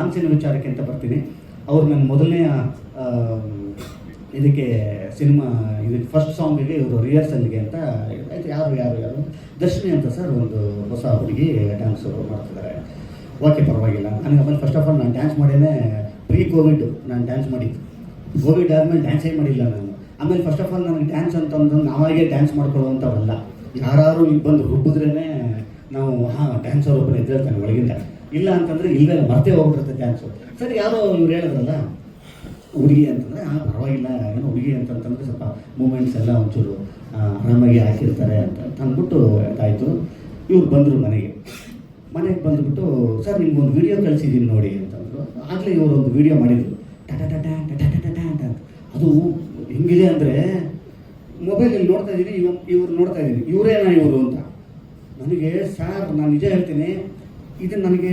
ಡಾನ್ಸಿನ ವಿಚಾರಕ್ಕೆ ಅಂತ ಬರ್ತೀನಿ. ಅವ್ರು ನನ್ನ ಮೊದಲನೇ ಇದಕ್ಕೆ ಸಿನಿಮಾ ಇದಕ್ಕೆ ಫಸ್ಟ್ ಸಾಂಗಿಗೆ ಇವರು ರಿಹರ್ಸಲ್ಗೆ ಅಂತ ಆಯ್ತು. ಯಾರು ಯಾರು ಯಾರು ದರ್ಶಿನಿ ಅಂತ ಸರ್ ಒಂದು ಹೊಸ ಹುಡುಗಿ ಡ್ಯಾನ್ಸ್ ಮಾಡ್ತಿದ್ದಾರೆ. ಓಕೆ ಪರವಾಗಿಲ್ಲ. ನನಗೆ ಆಮೇಲೆ ಫಸ್ಟ್ ಆಫ್ ಆಲ್ ನಾನು ಡ್ಯಾನ್ಸ್ ಮಾಡೇನೆ ಪ್ರೀ ಕೋವಿಡ್ ನಾನು ಡ್ಯಾನ್ಸ್ ಮಾಡಿದ್ದು. ಕೋವಿಡ್ ಆದಮೇಲೆ ಡ್ಯಾನ್ಸೇ ಮಾಡಿಲ್ಲ ನಾನು. ಆಮೇಲೆ ಫಸ್ಟ್ ಆಫ್ ಆಲ್ ನನಗೆ ಡ್ಯಾನ್ಸ್ ಅಂತಂದ್ರೆ ನಾವಾಗೇ ಡ್ಯಾನ್ಸ್ ಮಾಡ್ಕೊಳ್ಳೋವಂಥವಲ್ಲ ಯಾರು ಇಲ್ಲಿ ಬಂದು ರುಬ್ಬಿದ್ರೇ ನಾವು, ಹಾಂ ಡ್ಯಾನ್ಸರ್ ಒಬ್ಬರು ಎದ್ದೇಳ್ತಾನೆ ಒಳಗಿಂದ. ಇಲ್ಲ ಅಂತಂದರೆ ಇಲ್ಲೇ ಮರ್ತೇ ಹೋಗ್ಬಿಡುತ್ತೆ ಚಾನ್ಸು ಸರಿ ಯಾರೋ ಇವ್ರು ಹೇಳಿದ್ರಲ್ಲ ಹುಡುಗಿ ಅಂತಂದರೆ ಹಾಂ ಪರವಾಗಿಲ್ಲ ಏನೋ ಹುಡುಗಿ ಅಂತಂತಂದರೆ ಸ್ವಲ್ಪ ಮೂಮೆಂಟ್ಸ್ ಎಲ್ಲ ಒಂಚೂರು ಆ, ಆರಾಮಾಗಿ ಹಾಕಿರ್ತಾರೆ ಅಂತ ಅಂದ್ಬಿಟ್ಟು ಅಂತಾಯಿತು ಇವ್ರು ಬಂದರು ಮನೆಗೆ. ಮನೆಗೆ ಬಂದುಬಿಟ್ಟು ಸರ್ ನಿಮ್ಗೊಂದು ವಿಡಿಯೋ ಕಳಿಸಿದ್ದೀನಿ ನೋಡಿ ಅಂತಂದರು ಆಗಲೇ ಇವರು ಒಂದು ವಿಡಿಯೋ ಮಾಡಿದರು ಟಟ ಟಟ ಟಟ ಟಟ ಅಂತ. ಅದು ಹೆಂಗಿದೆ ಅಂದರೆ ಮೊಬೈಲಲ್ಲಿ ನೋಡ್ತಾ ಇದ್ದೀನಿ ಇವ್ ಇವ್ರು ನೋಡ್ತಾ ಇದ್ದೀನಿ ಇವರೇನಾ ಇವರು ಅಂತ? ನನಗೆ ಸರ್ ನಾನು ನಿಜ ಹೇಳ್ತೀನಿ ಇದು ನನಗೆ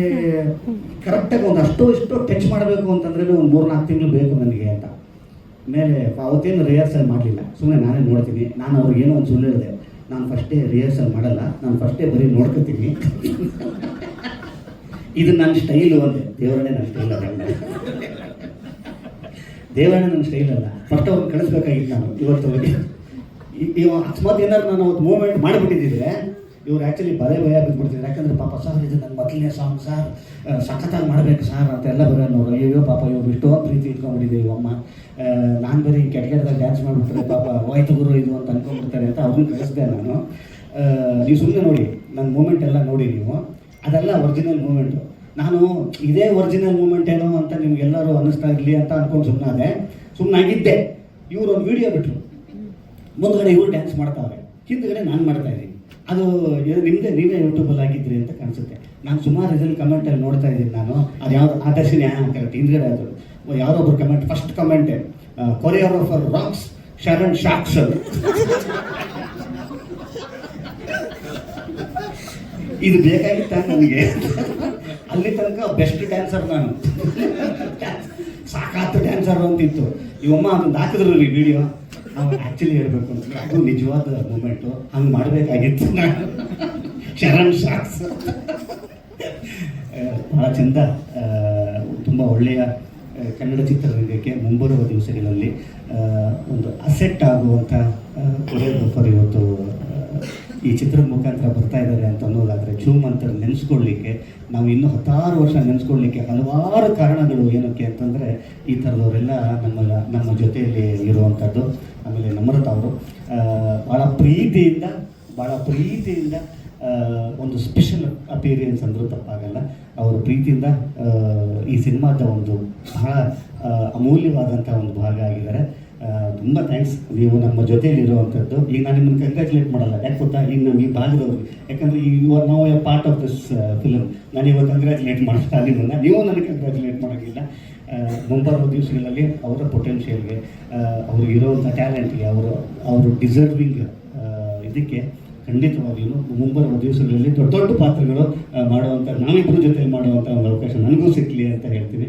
ಕರೆಕ್ಟಾಗಿ ಒಂದು ಅಷ್ಟೋ ಇಷ್ಟೋ ಟಚ್ ಮಾಡಬೇಕು ಅಂತಂದ್ರೆ ಒಂದು ಮೂರು ನಾಲ್ಕು ತಿಂಗಳು ಬೇಕು ನನಗೆ ಅಂತ. ಮೇಲೆ ಅವತ್ತೇನು ರಿಹರ್ಸಲ್ ಮಾಡಲಿಲ್ಲ. ಸುಮ್ಮನೆ ನಾನೇ ನೋಡ್ತೀನಿ. ನಾನು ಅವ್ರಿಗೇನೋ ಒಂದು ಸುಳ್ಳು ಹೇಳಿದೆ. ನಾನು ಫಸ್ಟೇ ರಿಹರ್ಸಲ್ ಮಾಡಲ್ಲ. ನಾನು ಫಸ್ಟೇ ಬರೀ ನೋಡ್ಕೊತೀನಿ. ಇದು ನನ್ನ ಸ್ಟೈಲು ಅಂದೆ ದೇವರನ್ನೇ ನನ್ನ ಸ್ಟೈಲ್ ಅಲ್ಲ. ದೇವರನ್ನೇ ನನ್ನ ಸ್ಟೈಲ್ ಅಲ್ಲ. ಫಸ್ಟ್ ಅವ್ರು ಕಳಿಸ್ಬೇಕಾಗಿತ್ತು ನಾನು ಇವತ್ತು. ಅಕಸ್ಮಾತ್ ಏನಾದ್ರು ನಾನು ಅವತ್ತು ಮೂವ್ಮೆಂಟ್ ಮಾಡಿಬಿಟ್ಟಿದ್ದಿದ್ರೆ ಇವ್ರು ಆ್ಯಕ್ಚುಲಿ ಬರೇ ಭಯ ಬಿದ್ದುಬಿಡ್ತಿದ್ರು ಯಾಕಂದ್ರೆ ಪಾಪ ಸರ್ ಇದು ನನ್ನ ಮೊದಲನೇ ಸಾಂಗ್ ಸರ್ ಸಖತ್ತಾಗಿ ಮಾಡಬೇಕು ಸರ್ ಅಂತೆಲ್ಲ ಬರೋ ನೋಡು ಅಯ್ಯೋ ಪಾಪ ಇವ್ರು ಇಷ್ಟೊಂದು ಪ್ರೀತಿ ಇಟ್ಕೊಂಡ್ಬಿಟ್ಟಿದೆ ಇವಮ್ಮ ನಾನು ಬರೀ ಕೆಟ್ಟ ಕೆಟ್ಟದಾಗ ಡ್ಯಾನ್ಸ್ ಮಾಡಿಬಿಟ್ರೆ ಪಾಪ ಹೋಯ್ತು ಗುರು ಇದು ಅಂತ ಅನ್ಕೊಂಡ್ಬಿಡ್ತಾರೆ ಅಂತ ಅವ್ರನ್ನ ಕಳಿಸಿದೆ ನಾನು. ನೀವು ಸುಮ್ಮನೆ ನೋಡಿ ನನ್ನ ಮೂಮೆಂಟ್ ಎಲ್ಲ ನೋಡಿ ನೀವು. ಅದೆಲ್ಲ ಒರಿಜಿನಲ್ ಮೂಮೆಂಟು ನಾನು ಇದೇ ಒರಿಜಿನಲ್ ಮೂಮೆಂಟ್ ಏನೋ ಅಂತ ನಿಮ್ಗೆಲ್ಲರೂ ಅನ್ನಿಸ್ತಾ ಇರಲಿ ಅಂತ ಅನ್ಕೊಂಡು ಸುಮ್ಮನಾದೆ ಸುಮ್ಮನಾಗಿದ್ದೆ ಇವರು ಒಂದು ವಿಡಿಯೋ ಬಿಟ್ಟರು ಮುಂದ್ಗಡೆ ಇವರು ಡ್ಯಾನ್ಸ್ ಮಾಡ್ತಾವ್ರೆ. ಹಿಂದ್ಗಡೆ ನಾನು ಮಾಡ್ತಾ ಇದ್ದೀನಿ. ಅದು ನಿಮ್ದೇ ನಿಮ್ಮದೇ ನೀವೇ ಯೂಟ್ಯೂಬಲ್ಲಿ ಹಾಕಿದ್ರಿ ಅಂತ ಕಾಣಿಸುತ್ತೆ. ನಾನು ಸುಮಾರು ಇದ್ರಲ್ಲಿ ಕಮೆಂಟಲ್ಲಿ ನೋಡ್ತಾ ಇದ್ದೀನಿ ನಾನು. ಅದು ಯಾವ್ದು ಆದರ್ಶಿನಿ ಅಂತ ಕರೆಕ್ಟ್ ಹಿಂದ್ಗಡೆ ಅದು. ಒಬ್ರು comment first comment choreographer rocks Sharan shocks ಇದು ಬೇಕಾಗಿತ್ತ ನನಗೆ? ಅಲ್ಲಿ ತನಕ ಬೆಸ್ಟ್ ಡ್ಯಾನ್ಸರ್ ನಾನು. ಸಾಕಾತು ಡ್ಯಾನ್ಸರ್ ಅಂತಿತ್ತು. ಇವಮ್ಮ ಅದೊಂದು ಹಾಕಿದ್ರು ವಿಡಿಯೋ ಆ್ಯಕ್ಚುಲಿ ಹೇಳ್ಬೇಕು ಅದು ನಿಜವಾದ ಮೂಮೆಂಟು ಹಂಗೆ ಮಾಡಬೇಕಾಗಿತ್ತು ನಾನು. ಶರಣ್ ಶಾಕ್ಸ್ ಭಾಳ ಚಂದ ತುಂಬ ಒಳ್ಳೆಯ ಕನ್ನಡ ಚಿತ್ರರಂಗಕ್ಕೆ ಮುಂಬರುವ ದಿವಸಗಳಲ್ಲಿ ಒಂದು ಅಸೆಟ್ ಆಗುವಂಥ ಕೊರಿಯೋಗ್ರಫರ್ ಇವತ್ತು ಈ ಚಿತ್ರದ ಮುಖಾಂತರ ಬರ್ತಾ ಇದ್ದಾರೆ ಅಂತ ಅನ್ನೋದಾದರೆ ಜೂಮ್ ಅಂತ ನೆನೆಸ್ಕೊಳ್ಳಿಕ್ಕೆ ನಾವು ಇನ್ನೂ ಹತ್ತಾರು ವರ್ಷ ನೆನೆಸ್ಕೊಳ್ಳಿಕ್ಕೆ ಹಲವಾರು ಕಾರಣಗಳು ಏನಕ್ಕೆ ಅಂತಂದರೆ ಈ ಥರದವರೆಲ್ಲ ನಮ್ಮ ನಮ್ಮ ಜೊತೆಯಲ್ಲಿ ಇರುವಂಥದ್ದು. ಆಮೇಲೆ ನಮ್ರತ ಅವರು ಭಾಳ ಪ್ರೀತಿಯಿಂದ ಭಾಳ ಪ್ರೀತಿಯಿಂದ ಒಂದು ಸ್ಪೆಷಲ್ ಅಪೀರಿಯನ್ಸ್ ಅಂದರೂ ತಪ್ಪಾಗಲ್ಲ. ಅವರ ಪ್ರೀತಿಯಿಂದ ಈ ಸಿನಿಮಾದ ಒಂದು ಬಹಳ ಅಮೂಲ್ಯವಾದಂಥ ಒಂದು ಭಾಗ ಆಗಿದ್ದಾರೆ. ತುಂಬ ಥ್ಯಾಂಕ್ಸ್ ನೀವು ನಮ್ಮ ಜೊತೆಯಲ್ಲಿ ಇರುವಂಥದ್ದು ಈಗ ನಾನು ನಿಮ್ಮನ್ನು ಕಂಗ್ರ್ಯಾಚುಲೇಟ್ ಮಾಡಲ್ಲ. ಯಾಕೆ ಗೊತ್ತಾ? ಈಗ ನಾವು ಈ ಭಾಗದವ್ರಿಗೆ ಯಾಕಂದರೆ ಈ ಯು ಆರ್ ನಾವು a part of this film ನಾನು ಇವಾಗ ಕಂಗ್ರ್ಯಾಚುಲೇಟ್ ಮಾಡ್ತಾ ನಿಮ್ಮನ್ನು ನೀವು ನನಗೆ ಕಂಗ್ರ್ಯಾಚುಲೇಟ್ ಮಾಡೋಂಗಿಲ್ಲ. ಆ, ಮುಂಬರುವ ದಿವಸಗಳಲ್ಲಿ ಅವರ ಪೊಟೆನ್ಷಿಯಲ್ಗೆ ಅವ್ರಿಗೆ ಇರುವಂಥ ಟ್ಯಾಲೆಂಟ್ಗೆ ಅವರು ಅವರು ಡಿಸರ್ವಿಂಗ್ ಇದಕ್ಕೆ ಖಂಡಿತವಾಗಿಯೂ ಮುಂಬರುವ ದಿವಸಗಳಲ್ಲಿ ದೊಡ್ಡ ದೊಡ್ಡ ಪಾತ್ರಗಳು ಮಾಡುವಂಥ ನಾವಿಬ್ಬರ ಜೊತೆ ಮಾಡುವಂಥ ಒಂದು ಅವಕಾಶ ನನಗೂ ಸಿಕ್ಕಲಿ ಅಂತ ಹೇಳ್ತೀನಿ.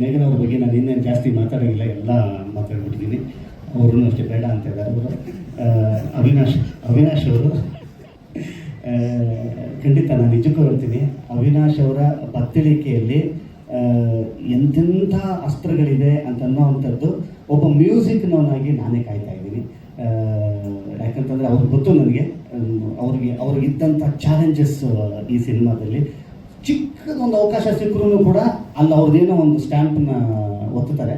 ಮೇಘನ ಅವ್ರ ಬಗ್ಗೆ ನಾನು ಇನ್ನೇನು ಜಾಸ್ತಿ ಮಾತಾಡೋಂಗಿಲ್ಲ, ಎಲ್ಲ ಮಾತಾಡ್ಬಿಟ್ಟಿದ್ದೀನಿ. ಅವ್ರೂ ಅಷ್ಟೇ ಬೇಡ ಅಂತ ಇದ್ದಾರೆ ಅವರು ಅವಿನಾಶ್ ಅವಿನಾಶ್ ಅವರು ಖಂಡಿತ ನಾನು ನಿಜಕ್ಕೂ ಹೇಳ್ತೀನಿ, ಅವಿನಾಶ್ ಅವರ ಬತ್ತಳಿಕೆಯಲ್ಲಿ ಎಂತೆಂಥ ಅಸ್ತ್ರಗಳಿದೆ ಅಂತ ಅನ್ನೋವಂಥದ್ದು ಒಬ್ಬ ಮ್ಯೂಸಿಕ್ನವನಾಗಿ ನಾನೇ ಕಾಯ್ತಾ ಇದ್ದೀನಿ. ಯಾಕಂತಂದರೆ ಅವ್ರಿಗೆ ಗೊತ್ತು ನನಗೆ. ಅವರಿಗೆ ಅವ್ರಿಗೆ, ಅವ್ರಿಗಿದ್ದಂಥ ಚಾಲೆಂಜಸ್ ಈ ಸಿನಿಮಾದಲ್ಲಿ ಚಿಕ್ಕದೊಂದು ಅವಕಾಶ ಸಿಕ್ಕರೂ ಕೂಡ ಅಲ್ಲಿ ಅವ್ರದ್ದೇನೋ ಒಂದು ಸ್ಟ್ಯಾಂಪನ್ನ ಒತ್ತುತ್ತಾರೆ.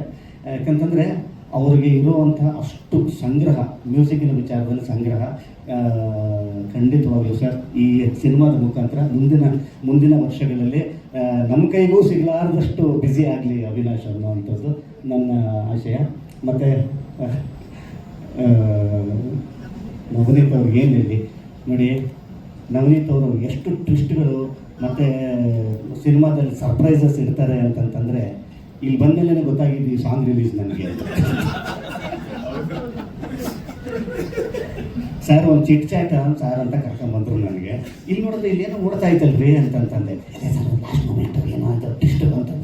ಯಾಕಂತಂದರೆ ಅವರಿಗೆ ಇರುವಂಥ ಅಷ್ಟು ಸಂಗ್ರಹ ಮ್ಯೂಸಿಕ್ಕಿನ ವಿಚಾರದಲ್ಲಿ ಸಂಗ್ರಹ ಖಂಡಿತವಾಗಿಯೂ ಸರ್, ಈ ಸಿನಿಮಾದ ಮುಖಾಂತರ ಮುಂದಿನ ಮುಂದಿನ ವರ್ಷಗಳಲ್ಲಿ ನಮ್ಮ ಕೈಗೂ ಸಿಗಲಾರದಷ್ಟು ಬ್ಯುಸಿ ಆಗಲಿ ಅವಿನಾಶ್ ಅನ್ನುವಂಥದ್ದು ನನ್ನ ಆಶಯ. ಮತ್ತು ನವನೀತ್ ಅವ್ರಿಗೆ ಏನು ಹೇಳಿ? ನೋಡಿ, ನವನೀತ್ ಅವರು ಎಷ್ಟು ಟ್ವಿಸ್ಟ್ಗಳು ಮತ್ತು ಸಿನಿಮಾದಲ್ಲಿ ಸರ್ಪ್ರೈಸಸ್ ಇರ್ತಾರೆ ಅಂತಂತಂದರೆ ಇಲ್ಲಿ ಬಂದಮೇಲೆ ಗೊತ್ತಾಗಿದ್ದು ಈ ಸಾಂಗ್ ರಿಲೀಸ್ ನನಗೆ ಸರ್ ಒಂದು ಚಿಟ್ ಚಾಟ್ ಸರ್ ಅಂತ ಕರ್ಕೊಂಡ್ಬಂದ್ರು ನನಗೆ. ಇಲ್ಲಿ ನೋಡಿದ್ರೆ ಇಲ್ಲೇನೋ ಓಡ್ತಾ ಇತ್ತಲ್ರಿ ಅಂತಂತಂದೆ. ಸರ್ ಏನೋ ಅಂತ ಟ್ವಿಸ್ಟ್ ಅಂತಂದು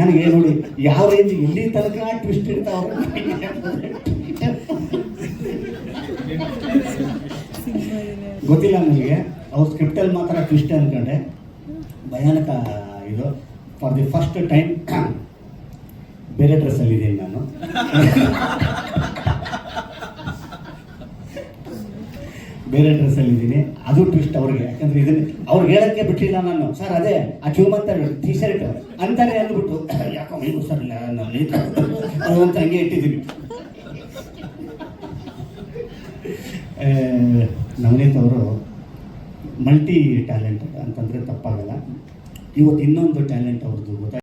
ನನಗೆ ನೋಡಿ, ಯಾವ ರೇಂಜ್ ಇಲ್ಲಿ ತನಕ ಟ್ವಿಸ್ಟ್ ಇರ್ತಾವ ಗೊತ್ತಿಲ್ಲ ನನಗೆ. ಅವ್ರ ಸ್ಕ್ರಿಪ್ಟಲ್ಲಿ ಮಾತ್ರ ಟ್ವಿಸ್ಟ್ ಅನ್ಕೊಂಡೆ. ಭಯಾನಕ ಇದು. ಫಾರ್ ದಿ ಫಸ್ಟ್ ಟೈಮ್ ಬೇರೆ ಡ್ರೆಸ್ಸಲ್ಲಿ ಇದ್ದೀನಿ ನಾನು. ಬೇರೆ ಡ್ರೆಸ್ಸಲ್ಲಿ ಇದ್ದೀನಿ. ಅದು ಟ್ವಿಸ್ಟ್ ಅವ್ರಿಗೆ. ಯಾಕಂದ್ರೆ ಇದನ್ನ ಅವ್ರಿಗೆ ಹೇಳಕ್ಕೆ ಬಿಟ್ಟಿಲ್ಲ ನಾನು. ಸರ್ ಅದೇ, ಆ ಕ್ಯೂಮಂತ ಟಿ ಶರ್ಟ್ ಅಂತಾರೆ ಅಂದ್ಬಿಟ್ಟು, ಯಾಕೋ ಸರ್ ನಾನು ಅಂತ ಹಂಗೆ ಇಟ್ಟಿದ್ದೀನಿ. ನವನೀತ್ ಅವರು ಮಲ್ಟಿ ಟ್ಯಾಲೆಂಟ್ ಅಂತಂದರೆ ತಪ್ಪಾಗಲ್ಲ. ಇವತ್ತು ಇನ್ನೊಂದು ಟ್ಯಾಲೆಂಟ್ ಅವ್ರದ್ದು ಗೊತ್ತಾಯ್ತು?